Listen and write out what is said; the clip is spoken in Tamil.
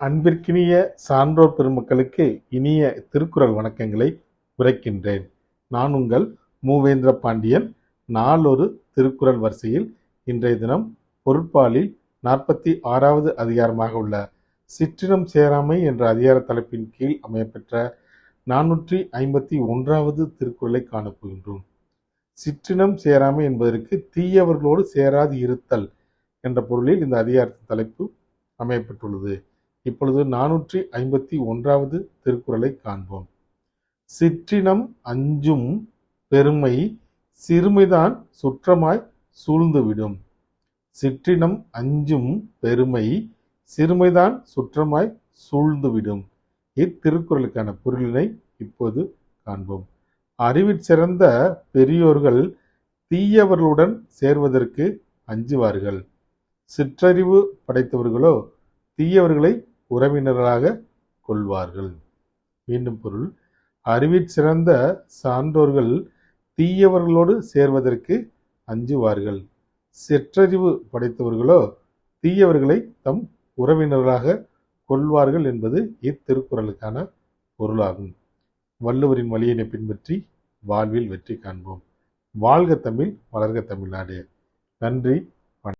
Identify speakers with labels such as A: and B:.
A: அன்பிற்கினிய சான்றோர் பெருமக்களுக்கு இனிய திருக்குறள் வணக்கங்களை உரைக்கின்றேன். நான் உங்கள் மூவேந்திர பாண்டியன். நாளொரு திருக்குறள் வரிசையில் இன்றைய தினம் பொருட்பாலில் நாற்பத்தி ஆறாவது அதிகாரமாக உள்ள சிற்றினம் சேராமை என்ற அதிகார தலைப்பின் கீழ் அமையப்பெற்ற நானூற்றி ஐம்பத்தி ஒன்றாவது திருக்குறளை காணப்போகின்றோம் சிற்றினம் சேராமை என்பதற்கு தீயவர்களோடு சேராது இருத்தல் என்ற பொருளில் இந்த அதிகாரத்தின் தலைப்பு அமையப்பட்டுள்ளது இப்பொழுது நானூற்றி ஐம்பத்தி ஒன்றாவது திருக்குறளை காண்போம். சிற்றினம் அஞ்சும் பெருமை சிறுமைதான் சுற்றமாய் சூழ்ந்துவிடும். சிற்றினம் அஞ்சும் பெருமை சிறுமைதான் சுற்றமாய் சூழ்ந்துவிடும். இத்திருக்குறளுக்கான பொருளினை இப்போது காண்போம். அறிவிற் சிறந்த பெரியோர்கள் தீயவர்களுடன் சேர்வதற்கு அஞ்சுவார்கள். சிற்றறிவு படைத்தவர்களோ தீயவர்களை உறவினர்களாக கொள்வார்கள். மீண்டும் பொருள். அறிவிற் சிறந்த சான்றோர்கள் தீயவர்களோடு சேர்வதற்கு அஞ்சுவார்கள். சிற்றறிவு படைத்தவர்களோ தீயவர்களை தம் உறவினர்களாக கொள்வார்கள் என்பது இத்திருக்குறளுக்கான பொருளாகும். வள்ளுவரின் வழியினை பின்பற்றி வாழ்வில் வெற்றி காண்போம். வாழ்க தமிழ் வளர்க தமிழ்நாடு. நன்றி.